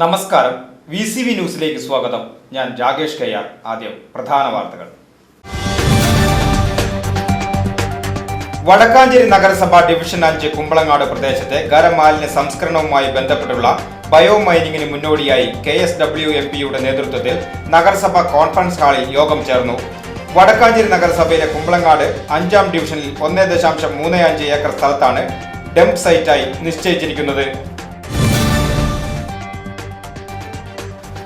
നമസ്കാരം. V C V ന്യൂസിലേക്ക് സ്വാഗതം. ഞാൻ രാകേഷ് കയ്യാർ. ആദ്യം പ്രധാന വാർത്തകൾ. വടക്കാഞ്ചേരി നഗരസഭ ഡിവിഷൻ അഞ്ച് കുമ്പളങ്ങാട് പ്രദേശത്തെ ഖരമാലിന്യ സംസ്കരണവുമായി ബന്ധപ്പെട്ടുള്ള ബയോ മൈനിങ്ങിന് മുന്നോടിയായി കെ എസ് ഡബ്ല്യു എം പിയുടെ നേതൃത്വത്തിൽ നഗരസഭ കോൺഫറൻസ് ഹാളിൽ യോഗം ചേർന്നു. വടക്കാഞ്ചേരി നഗരസഭയിലെ കുമ്പളങ്ങാട് അഞ്ചാം ഡിവിഷനിൽ ഒന്നേ ദശാംശം മൂന്ന് അഞ്ച് ഏക്കർ സ്ഥലത്താണ് ഡംപ് സൈറ്റായി നിശ്ചയിച്ചിരിക്കുന്നത്.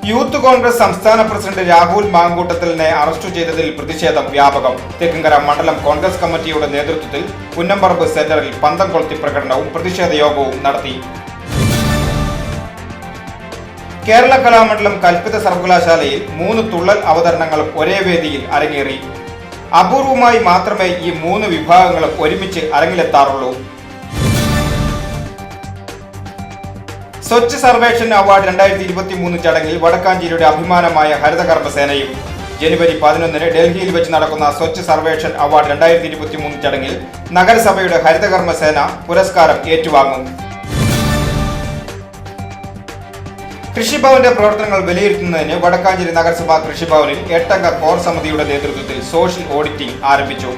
യൂത്ത് കോൺഗ്രസ് സംസ്ഥാന പ്രസിഡന്റ് രാഹുൽ മാങ്കൂട്ടത്തലിനെ അറസ്റ്റ് ചെയ്തതിൽ പ്രതിഷേധം വ്യാപകം. തെക്കുംകര മണ്ഡലം കോൺഗ്രസ് കമ്മിറ്റിയുടെ നേതൃത്വത്തിൽ പുന്നമ്പറമ്പ് സെന്ററിൽ പന്തം കൊളുത്തി പ്രകടനവും പ്രതിഷേധ യോഗവും നടത്തി. കേരള കലാമണ്ഡലം കൽപ്പിത സർവകലാശാലയിൽ മൂന്ന് തുള്ളൽ അവതരണങ്ങൾ ഒരേ വേദിയിൽ അരങ്ങേറി. അപൂർവമായി മാത്രമേ ഈ മൂന്ന് വിഭാഗങ്ങളും ഒരുമിച്ച് അരങ്ങിലെത്താറുള്ളൂ. സ്വച്ഛ് സർവേക്ഷൻ അവാർഡ് രണ്ടായിരത്തി ഇരുപത്തി മൂന്ന് ചടങ്ങിൽ വടക്കാഞ്ചേരിയുടെ അഭിമാനമായ ഹരിതകർമ്മസേനയും ജനുവരി പതിനൊന്നിന് ഡൽഹിയിൽ വെച്ച് നടക്കുന്ന സ്വച്ഛ് സർവേക്ഷൻ അവാർഡ് രണ്ടായിരത്തി ഇരുപത്തി മൂന്ന് ചടങ്ങിൽ നഗരസഭയുടെ ഹരിതകർമ്മസേന പുരസ്കാരം ഏറ്റുവാങ്ങും. കൃഷിഭവന്റെ പ്രവർത്തനങ്ങൾ വിലയിരുത്തുന്നതിന് വടക്കാഞ്ചേരി നഗരസഭാ കൃഷിഭവനിൽ എട്ടംഗ കോർ സമിതിയുടെ നേതൃത്വത്തിൽ സോഷ്യൽ ഓഡിറ്റിംഗ് ആരംഭിച്ചു.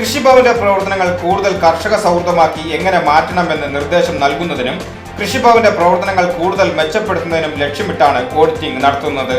കൃഷിഭവന്റെ പ്രവർത്തനങ്ങൾ കൂടുതൽ കർഷക സൗഹൃദമാക്കി എങ്ങനെ മാറ്റണമെന്ന് നിർദ്ദേശം നൽകുന്നതിനും കൃഷിഭവന്റെ പ്രവർത്തനങ്ങൾ കൂടുതൽ മെച്ചപ്പെടുത്തുന്നതിനും ലക്ഷ്യമിട്ടാണ് ഓഡിറ്റിംഗ് നടത്തുന്നത്.